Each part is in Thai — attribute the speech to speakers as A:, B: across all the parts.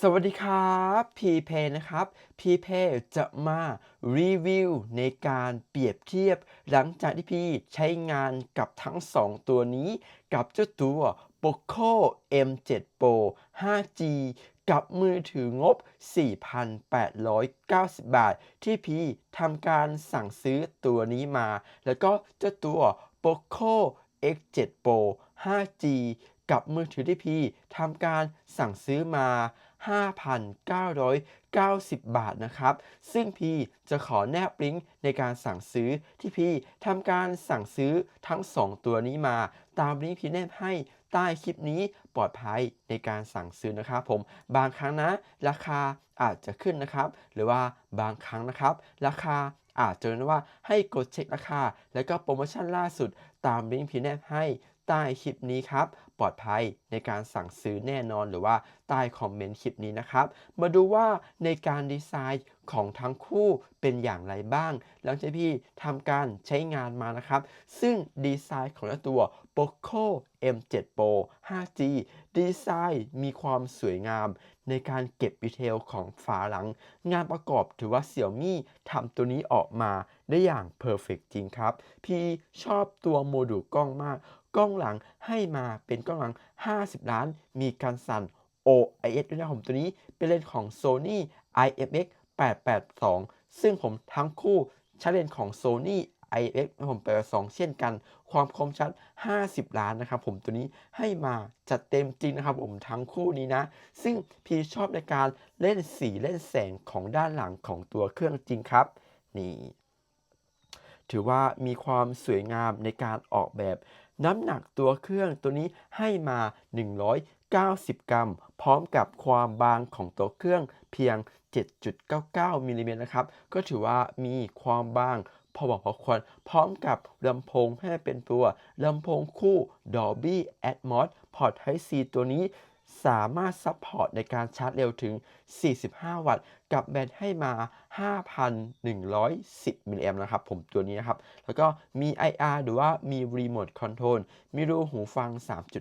A: สวัสดีครับพีเพนะครับพีเพจะมารีวิวในการเปรียบเทียบ หลังจากที่พี่ใช้งานกับทั้ง 2 ตัวนี้ กับเจ้าตัว Poco M7 Pro 5G กับมือถืองบ 4,890 บาท ที่พี่ทำการสั่งซื้อตัวนี้มา แล้วก็เจ้าตัว Poco X7 Pro 5G กับมือถือที่พี่ทำการสั่งซื้อมา 5,990 บาทนะครับ ซึ่งพี่จะขอแนบลิงก์ในการสั่งซื้อที่พี่ทำการสั่งซื้อทั้ง 2 ตัวนี้มา ตามลิงก์พี่แนบให้ใต้คลิปนี้ปลอดภัยในการสั่งซื้อนะครับผมบางครั้งนะ ราคาอาจจะขึ้นนะครับ หรือว่าบางครั้งนะครับ ราคาอาจจะนะว่าให้กดเช็คราคา แล้วก็โปรโมชั่นล่าสุดตามลิงก์พี่แนบให้ ใต้คลิปนี้ครับ ปลอดภัยในการสั่งซื้อแน่นอนหรือว่าใต้คอมเมนต์คลิปนี้นะครับ มาดูว่าในการดีไซน์ของทั้งคู่เป็นอย่างไรบ้างหลังจากพี่ทำการใช้งานมานะครับ ซึ่งดีไซน์ของตัว Poco M7 Pro 5G ดีไซน์มีความสวยงาม ในการเก็บดีเทลของฝาหลัง งานประกอบถือว่าเสี่ยวมี่ทำตัวนี้ออกมาได้อย่างเพอร์เฟกจริงครับ พี่ชอบตัวโมดูลกล้องมาก กล้องหลังให้มาเป็นกล้องหลัง 50 ล้าน มีการสั่น OIS ด้วยนะผมตัวนี้เป็นเลนส์ของ Sony IMX 882 ซึ่งผมทั้งคู่ใช้เลนส์ของ Sony IMX ผม882เช่นกัน ความคมชัด 50 ล้านนะครับผมตัวนี้ให้มาจัดเต็มจริงนะครับผมทั้งคู่นี้นะ ซึ่งพี่ชอบในการเล่นสีเล่นแสงของด้านหลังของตัวเครื่องจริงครับ นี่ ถือว่ามีความสวยงามในการออกแบบ น้ำหนักตัวเครื่องตัวนี้ให้มา 190 กรัม พร้อมกับความบางของตัวเครื่องเพียง 7.99มิลลิเมตรนะครับ ก็ถือว่ามีความบางพอบอกพอควรพร้อมกับลำโพงให้เป็นตัวลำโพงคู่ Dolby Atmos พอร์ต Type C ตัวนี้สามารถซัพพอร์ตในการชาร์จเร็วถึง 45 วัตต์กับแบตให้มา 5,110 มิลลิแอมป์นะครับ ผมตัวนี้นะครับ แล้วก็มี IR หรือว่ามี Remote Control มีรูหูฟัง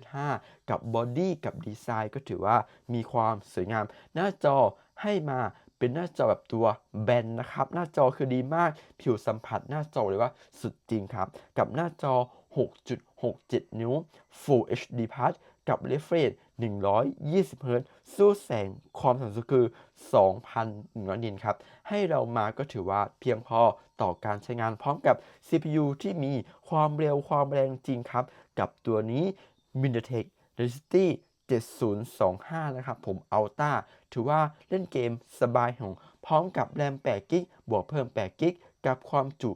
A: 3.5 กับบอดี้กับดีไซน์ก็ถือว่ามีความสวยงาม หน้าจอให้มาเป็นหน้าจอแบบตัวแบนนะครับ หน้าจอคือดีมาก ผิวสัมผัสหน้าจอเลยว่าสุดจริงครับ กับหน้าจอ 6.67 นิ้ว Full HD Plus กับ refresh 120 Hz สู้แสงความสัมพันธ์คือ 2,100 นิตครับ ให้เรามาก็ถือว่าเพียงพอต่อการใช้งานพร้อมกับ CPU ที่มีความเร็วความแรงจริงครับ กับตัวนี้ MediaTek Dimensity 7025 นะครับ ผม Ultra ถือว่าเล่นเกมสบายของ พร้อมกับแรม8กิกบวกเพิ่ม8กิกกับความจุ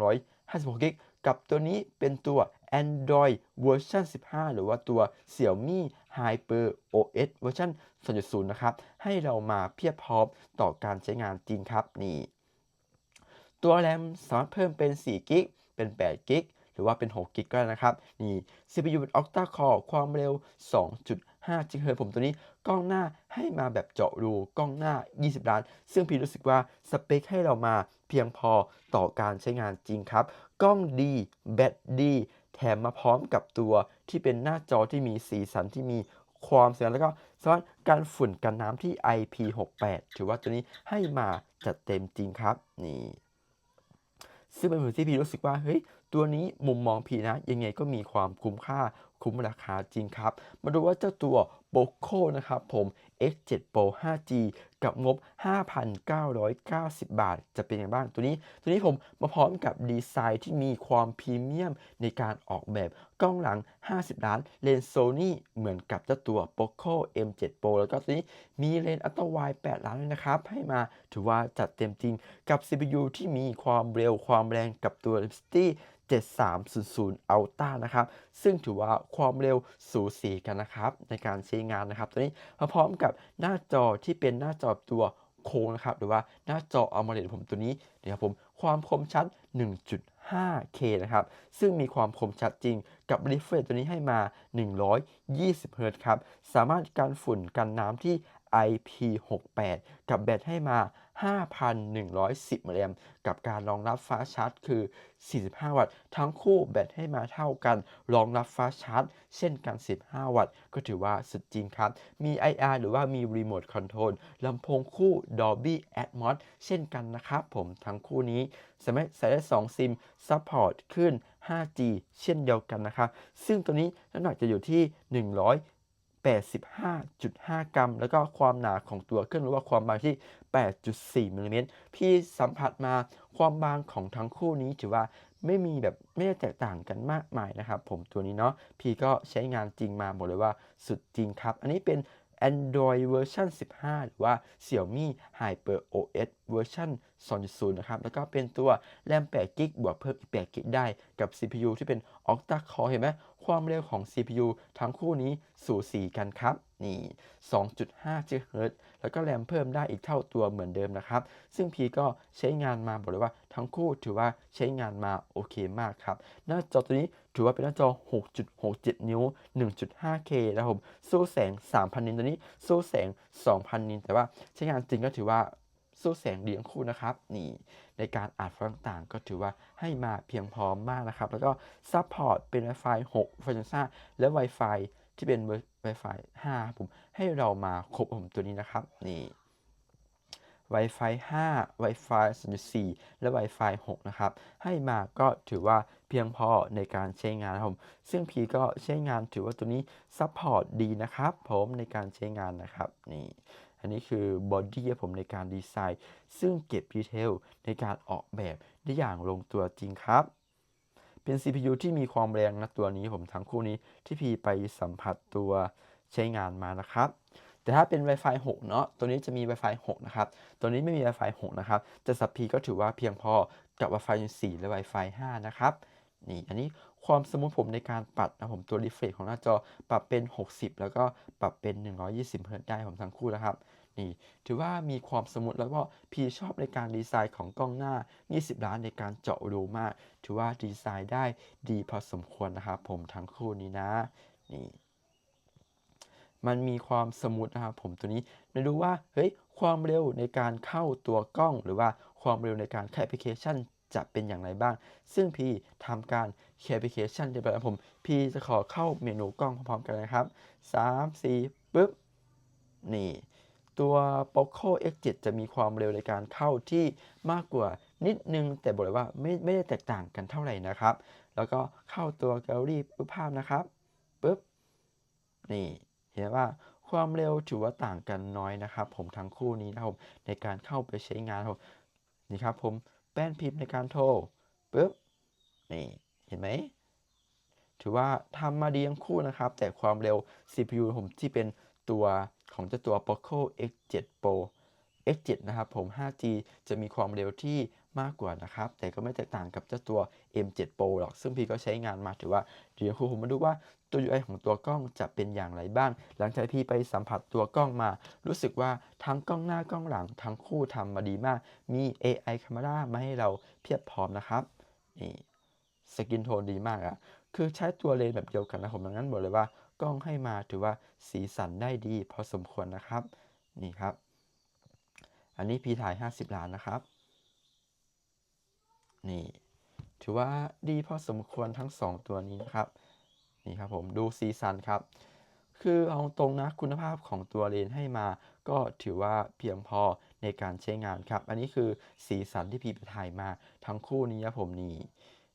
A: 256กิกกับตัวนี้เป็นตัว Android เวอร์ชัน15 หรือว่าตัว Xiaomi Hyper OS เวอร์ชัน2.0 นะครับ ให้เรามาเพียบพร้อมต่อการใช้งานจริงครับนี่ ตัวแรมสามารถเพิ่มเป็น4กิกเป็น8กิกหรือว่าเป็น6กิกก็ได้นะครับ นี่ CPU เป็น Octa Core ความเร็ว 2.5 GHz ผมตัวนี้กล้องหน้าให้มาแบบเจาะรูกล้องหน้า 20 ล้าน ซึ่งพี่รู้สึกว่าสเปคให้เรามาเพียงพอต่อการใช้งานจริงครับ กล้องดี แบตดี แถมมาพร้อมกับตัวที่เป็นหน้าจอที่มีสีสันที่มีความสวยงแล้วก็สามารถกันฝุ่นกันน้ำที่ IP68 ถือว่าตัวนี้ให้มาจัดเต็มจริงครับนี่ซึ่งเป็นผลที่พี่รู้สึกว่าเฮ้ยตัวนี้มุมมองพี่นะ ยังไงก็มีความคุ้มค่าคุ้มราคาจริงครับ มาดูว่าเจ้าตัว Poco นะครับผม X7 Pro 5G กับงบ 5,990 บาท จะเป็นยังไงบ้าง ตัวนี้ ตัวนี้ผมมาพร้อมกับดีไซน์ที่มีความพรีเมียมในการออกแบบกล้องหลัง 50 ล้าน เลนส์ Sony เหมือนกับเจ้าตัว Poco M7 Pro แล้วก็ตัวนี้มีเลนส์อัลตร้าไวด์8ล้านเลยนะครับ ให้มาถือว่าจัดเต็มจริงกับ CPU ที่มีความเร็วความแรงกับตัว Dimensity 7300 Ultra นะครับ ซึ่งถือว่าความเร็วสูสีกันนะครับ ในการใช้งานนะครับ ตัวนี้มาพร้อมกับหน้าจอที่เป็นหน้าจอตัวโค้งนะครับ หรือว่าหน้าจอ AMOLED ผมตัวนี้นะครับผมความคมชัด 1.5K นะครับ ซึ่งมีความคมชัดจริงกับ refresh ตัวนี้ให้มา 120 Hz ครับ สามารถกันฝุ่นกันน้ำที่ IP68 กับแบตให้มา 5,110มิลลิแอมป์กับการรองรับฟ้าชาร์จคือ 45 วัตต์ ทั้งคู่แบตให้มาเท่ากัน รองรับฟ้าชาร์จ เช่นกัน 15 วัตต์ ก็ถือว่าสุดจริงครับ มี IR หรือว่ามีรีโมทคอนโทรลลำโพงคู่ Dolby Atmos เช่นกันนะครับผมทั้งคู่นี้สามารถใส่ได้ 2 ซิมซัพพอร์ตขึ้น 5G เช่นเดียวกันนะครับ ซึ่งตัวนี้น้ำหนักจะอยู่ที่ 85.5 กรัม แล้วก็ความหนาของตัวเครื่องหรือว่าความบางที่ 8.4มิลลิเมตรพี่สัมผัสมาความบางของทั้งคู่นี้ถือว่าไม่มีแบบไม่ได้แตกต่างกันมากมายนะครับ ผมตัวนี้เนาะพี่ก็ใช้งานจริงมาบอกเลยว่าสุดจริงครับ อันนี้เป็น Android เวอร์ชัน15 หรือว่า Xiaomi Hyper OS เวอร์ชัน2.0 นะครับ แล้วก็เป็นตัวแรม8 g b บวกเพิ่มอีก8 g b ได้กับ CPU ที่เป็น Octa Core เห็นไหม ความเร็วของ CPU ทั้งคู่นี้สูสีกันครับ นี่ 2.5 GHz แล้วก็แรมเพิ่มได้อีกเท่าตัวเหมือนเดิมนะครับ ซึ่งพีก็ใช้งานมาบอกเลยว่าทั้งคู่ถือว่าใช้งานมาโอเคมากครับ หน้าจอตัวนี้ ถือว่าเป็นหน้าจอ 6.67 นิ้ว 1.5K นะครับผมสู้แสง 3,000 นิตตัวนี้สู้แสง 2,000 นิตแต่ว่าใช้งานจริงก็ถือว่าสู้แสงดีทั้งคู่นะครับ นี่ในการอัดไฟล์ต่างก็ถือว่าให้มาเพียงพร้อมมากนะครับ แล้วก็ซัพพอร์ตเป็น Wi-Fi 6 f r e q u e n c y และ Wi-Fi ที่เป็น Wi-Fi 5ผมให้เรามาครบผมตัวนี้นะครับ นี่ Wi-Fi 5 Wi-Fi 4และ Wi-Fi 6 นะครับ ให้มาก็ถือว่าเพียงพอในการใช้งานครับผม ซึ่งพีก็ใช้งานถือว่าตัวนี้ซัพพอร์ตดีนะครับผมในการใช้งานนะครับนี่อันนี้คือบอดี้ผมในการดีไซน์ ซึ่งเก็บดีเทลในการออกแบบได้อย่างลงตัวจริงครับ เป็น CPU ที่มีความแรงนะตัวนี้ผมทั้งคู่นี้ที่พีไปสัมผัสตัวใช้งานมานะครับ แต่ถ้าเป็น Wi-Fi 6 เนาะตัวนี้จะมี Wi-Fi 6 นะครับ ตัวนี้ไม่มี Wi-Fi 6 นะครับ จะสับพีก็ถือว่าเพียงพอกับ Wi-Fi 4 และ Wi-Fi 5 นะครับ นี่ อันนี้ความสมูทผมในการปรับนะผมตัว refresh ของหน้าจอปรับเป็น 60 แล้วก็ปรับเป็น 120เฮิร์ตได้ผมทั้งคู่นะครับ นี่ ถือว่ามีความสมูทแล้วก็พีชอบในการดีไซน์ของกล้องหน้า 20 ล้านในการเจาะรูมาก ถือว่าดีไซน์ได้ดีพอสมควรนะครับผมทั้งคู่นี้นะ นี่ มันมีความสมูทนะครับผมตัวนี้ไม่รู้ว่าเฮ้ยความเร็วในการเข้าตัวกล้อง หรือว่าความเร็วในการแคปแอปพลิเคชันจะเป็นอย่างไรบ้าง ซึ่งพีทำการแคปแอปพลิเคชันเรียบร้อยวผม พีจะขอเข้าเมนูกล้องพร้อมๆกันนะครับ 3 4ปึ๊บนี่ตัว Poco X7 จะมีความเร็วในการเข้าที่มากกว่านิดนึง แต่บอกเลยว่าไม่ไม่ได้แตกต่างกันเท่าไหร่นะครับ แล้วก็เข้าตัวแกลเลอรี่ภาพนะครับปึ๊บนี่ เห็นว่าความเร็วถือว่าต่างกันน้อยนะครับ ผมทั้งคู่นี้นะครับผมในการเข้าไปใช้งานครับนี่ครับผมแป้นพิมพ์ในการโทรปึ๊บนี่เห็นไหมถือว่าทำมาดีทั้งคู่นะครับ แต่ความเร็ว CPU ผมที่เป็นตัวของเจ้าตัว Poco X7 Pro X7 นะครับผม 5G จะมีความเร็วที่มากกว่านะครับ แต่ก็ไม่แตกต่างกับเจ้าตัว M7 Pro หรอก ซึ่งพี่ก็ใช้งานมาถือว่า เดี๋ยวครูผมมาดูว่าตัว UI ของตัวกล้องจะเป็นอย่างไรบ้าง หลังจากพี่ไปสัมผัสตัวกล้องมา รู้สึกว่าทั้งกล้องหน้ากล้องหลังทั้งคู่ทำมาดีมาก มี AI Camera มาให้เราเพียบพร้อมนะครับนี่สกินโทนดีมากอะคือใช้ตัวเลนส์แบบเดียวกันนะผมดังนั้นบอกเลยว่ากล้องให้มาถือว่าสีสันได้ดีพอสมควรนะครับ นี่ครับ อันนี้พีถ่าย 50 ล้านนะครับ นี่ ถือว่าดีพอสมควรทั้ง 2 ตัวนี้นะครับ นี่ครับผมดูสีสันครับ คือเอาตรงนะคุณภาพของตัวเลนให้มา ก็ถือว่าเพียงพอในการใช้งานครับ อันนี้คือสีสันที่พีไปถ่ายมาทั้งคู่นี้ครับผมนี่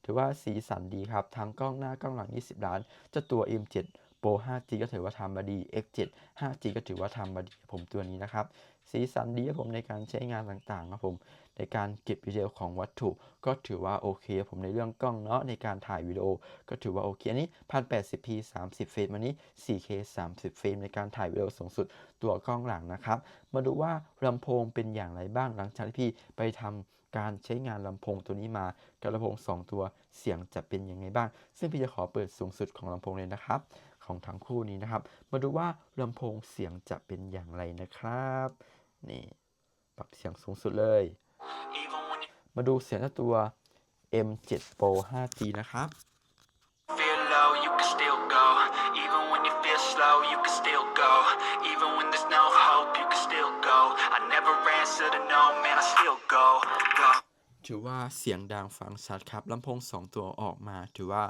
A: ถือว่าสีสันดีครับ ทั้งกล้องหน้ากล้องหลัง 20 ล้านเจ้าตัว M7 Pro 5G ก็ถือว่าทำมาดี X7 5G ก็ถือว่าทำมาดีผมตัวนี้นะครับ สีสันดีครับผมในการใช้งานต่างๆครับผม ในการเก็บวิดีเทลของวัตถุ ก็ถือว่าโอเคผมในเรื่องกล้องเนาะในการถ่ายวิดีโอ ก็ถือว่าโอเค อันนี้ 1080p 30เฟรมอันนี้ 4K 30เฟรมในการถ่ายวิดีโอสูงสุดตัวกล้องหลังนะครับ มาดูว่าลำโพงเป็นอย่างไรบ้างหลังจากที่พี่ไปทำการใช้งานลำโพงตัวนี้มากับลำโพง 2 ตัวเสียงจะเป็นยังไงบ้าง ซึ่งพี่จะขอเปิดสูงสุดของลำโพงเลยนะครับ ของทั้งคู่นี้นะครับ มาดูว่าลำโพงเสียงจะเป็นอย่างไรนะครับ นี่ปรับเสียงสูงสุดเลย มาดูเสียงตัว M7 Pro 5G นะครับ
B: feel low, you can still go. Even when you feel slow, you can still go. Even when there's no hope, you can answer to no, man, I still go, go.
A: ถือว่าเสียงดังฟังชัดครับลำโพง 2 ตัวออกมา ถือว่า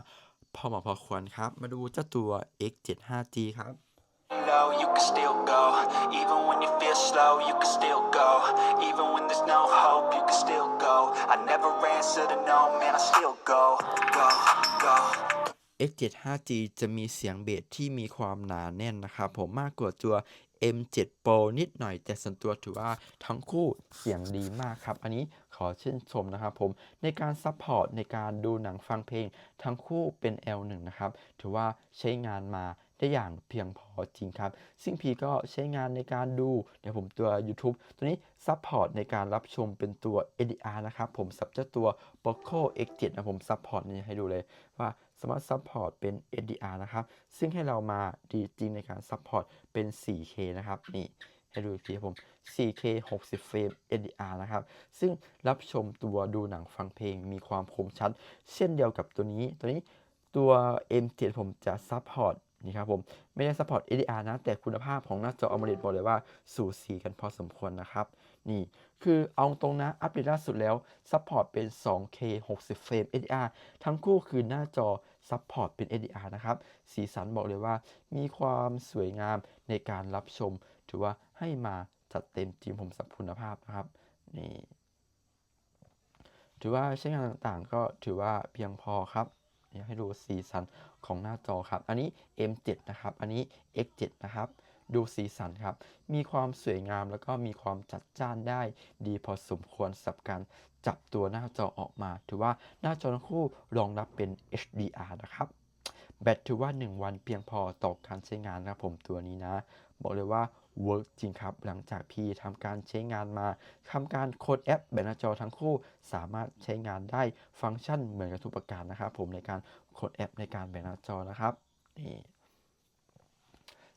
A: พอเหมาะพอควรครับ มาดูเจ้าตัว X75G ครับ
B: low, you can still go. Even when you feel slow, you can still go. Even when there's no hope, you can still go. I never answer to no, man, I still go, go, go.
A: X75G จะมีเสียงเบสที่มีความหนาแน่นนะครับผมมากกว่าตัว M7 Pro นิดหน่อย แต่ส่วนตัวถือว่าทั้งคู่เสียงดีมากครับ อันนี้ขอชื่นชมนะครับผมในการซัพพอร์ตในการดูหนังฟังเพลง ทั้งคู่เป็น L1 นะครับ ถือว่าใช้งานมาได้อย่างเพียงพอจริงครับ ซึ่งพีก็ใช้งานในการดู เดี๋ยวผมตัว YouTube ตัวนี้ซัพพอร์ตในการรับชมเป็นตัว ADR นะครับ ผมสับเจ้าตัว Poco X7 นะผมซัพพอร์ตนี่ให้ดูเลยว่า สามารถซัพพอร์ตเป็น NDR นะครับ ซึ่งให้เรามาดีจริงในการซัพพอร์ตเป็น 4K นะครับ นี่ให้ดูอีกทีครับผม 4K 60 เฟรม NDR นะครับ ซึ่งรับชมตัวดูหนังฟังเพลงมีความคมชัด เช่นเดียวกับตัวนี้ ตัวนี้ตัว M7 ผมจะซัพพอร์ตนี่ครับผม ไม่ได้ซัพพอร์ต NDR นะ แต่คุณภาพของหน้าจอ AMOLED บอกเลยว่าสูสีกันพอสมควรนะครับ นี่ คือเอาตรงนะอัปเดตล่าสุดแล้วซัพพอร์ตเป็น 2K 60 เฟรม HDR ทั้งคู่คือหน้าจอซัพพอร์ตเป็น HDR นะครับ สีสันบอกเลยว่า มีความสวยงามในการรับชม ถือว่าให้มาจัดเต็มจริงผมสับคุณภาพนะครับ นี่ ถือว่าใช้งานต่างๆ ก็ถือว่าเพียงพอครับให้ดูสีสันของหน้าจอครับ อันนี้ M7 นะครับ อันนี้ X7 นะครับ ดูสีสันครับ มีความสวยงามแล้วก็มีความจัดจ้านได้ดีพอสมควรสำหรับการจับตัวหน้าจอออกมา ถือว่าหน้าจอทั้งคู่รองรับเป็น HDR นะครับแบตถือว่า 1 วันเพียงพอต่อการใช้งานนะครับผมตัวนี้นะ บอกเลยว่าเวิร์กจริงครับ หลังจากพี่ทำการใช้งานมาทำการโคดแอปแบตหน้าจอทั้งคู่ สามารถใช้งานได้ฟังก์ชันเหมือนกับทุกประการนะครับผมในการโคดแอปในการแบตหน้าจอนะครับนี่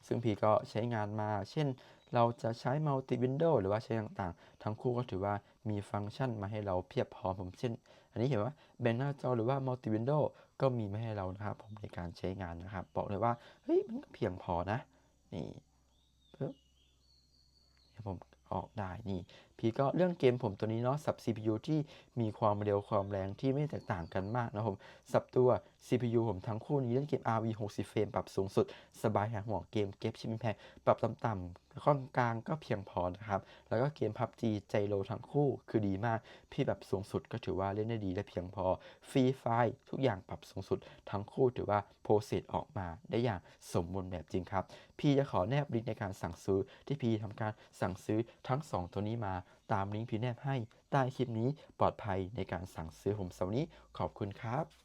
A: ซึ่งพี่ก็ใช้งานมา เช่น เราจะใช้ multi window หรือว่าใช้ต่างๆ ทั้งคู่ก็ถือว่ามีฟังก์ชันมาให้เราเพียบพร้อมผมเช่น อันนี้เห็นว่าแบนหน้าจอหรือว่า multi window ก็มีมาให้เรานะครับผมในการใช้งานนะครับ บอกเลยว่า เฮ้ย มันก็เพียงพอนะ นี่ปึ๊บเดี๋ยวผมออกได้นี่ พี่ก็เรื่องเกมผมตัวนี้เนาะสับ CPU ที่มีความเร็วความแรงที่ไม่แตกต่างกันมากนะผมสับตัว CPU ผมทั้งคู่นี้เล่นเกม RV 60เฟรมปรับสูงสุด สบายหาห่วงเกมเก็บชิ้นแพงปรับต่ำๆข้อกลางก็เพียงพอนะครับ แล้วก็เกม PUBG ใจโลทั้งคู่คือดีมาก พี่แบบสูงสุดก็ถือว่าเล่นได้ดีและเพียงพอฟรีไฟทุกอย่างปรับสูงสุด ทั้งคู่ถือว่าโปรเซสออกมาได้อย่างสมบูรณ์แบบจริงครับ พี่จะขอแนบลิงก์ในการสั่งซื้อที่พี่ทำการสั่งซื้อทั้ง 2 ตัวนี้มา ตามลิงก์พี่แนบให้ใต้คลิปนี้ปลอดภัยในการสั่งซื้อผมสารับวันนี้ขอบคุณครับ